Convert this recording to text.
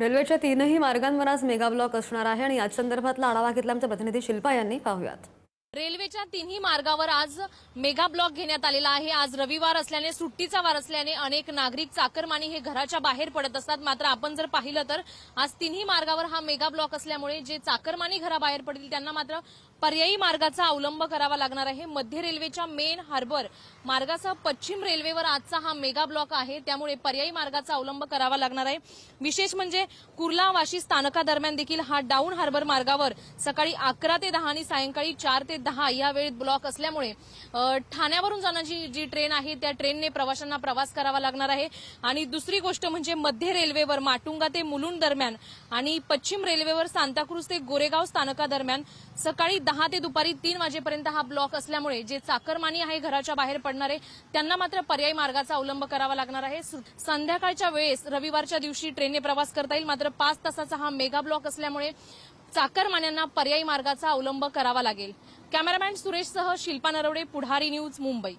रेल्वेच्या तीनही मार्गांवर आज मेगाब्लॉक असणार आहे आणि याच संदर्भातला आढावा घेतला आमच्या प्रतिनिधी शिल्पा यांनी. पाहूयात. रेल्वेच्या तिन्ही मार्गावर आज मेगा ब्लॉक घेण्यात आलेला आहे. आज रविवार असल्याने सुट्टीचा वार असल्याने अनेक नागरिक चाकरमानी हे घराच्या बाहेर पडत असतात. मात्र आपण जर पाहिलं तर आज तिन्ही मार्गावर हा मेगा ब्लॉक असल्यामुळे जे चाकरमानी घराबाहेर पडतील त्यांना मात्र पर्यायी मार्गाचा अवलंब करावा लागणार आहे. मध्य रेल्वेच्या मेन हार्बर मार्गासह पश्चिम रेल्वेवर आजचा हा मेगा ब्लॉक आहे. त्यामुळे पर्यायी मार्गाचा अवलंब करावा लागणार आहे. विशेष म्हणजे कुर्ला वाशी स्थानकादरम्यान देखील हा डाऊन हार्बर मार्गावर सकाळी अकरा ते दहा आणि सायंकाळी चार ते दहा या वेळेत ब्लॉक असल्यामुळे ठाण्यावरून जाण्याची जी ट्रेन आहे त्या ट्रेनने प्रवाशांना प्रवास करावा लागणार आहे. आणि दुसरी गोष्ट म्हणजे मध्य रेल्वेवर माटुंगा ते मुलुंड दरम्यान आणि पश्चिम रेल्वेवर सांताक्रूज ते गोरेगाव स्थानकादरम्यान सकाळी दहा ते दुपारी तीन वाजेपर्यंत हा ब्लॉक असल्यामुळे जे चाकरमानी आहे घराच्या बाहेर पडणारे त्यांना मात्र पर्यायी मार्गाचा अवलंब करावा लागणार आहे. संध्याकाळच्या वेळेस रविवारच्या दिवशी ट्रेनने प्रवास करता येईल. मात्र पाच तासाचा हा मेगा ब्लॉक असल्यामुळे चाकरमान्यांना पर्यायी मार्गाचा अवलंब करावा लागेल. कॅमेरामॅन सुरेशसह शिल्पा नरवडे पुढारी न्यूज मुंबई.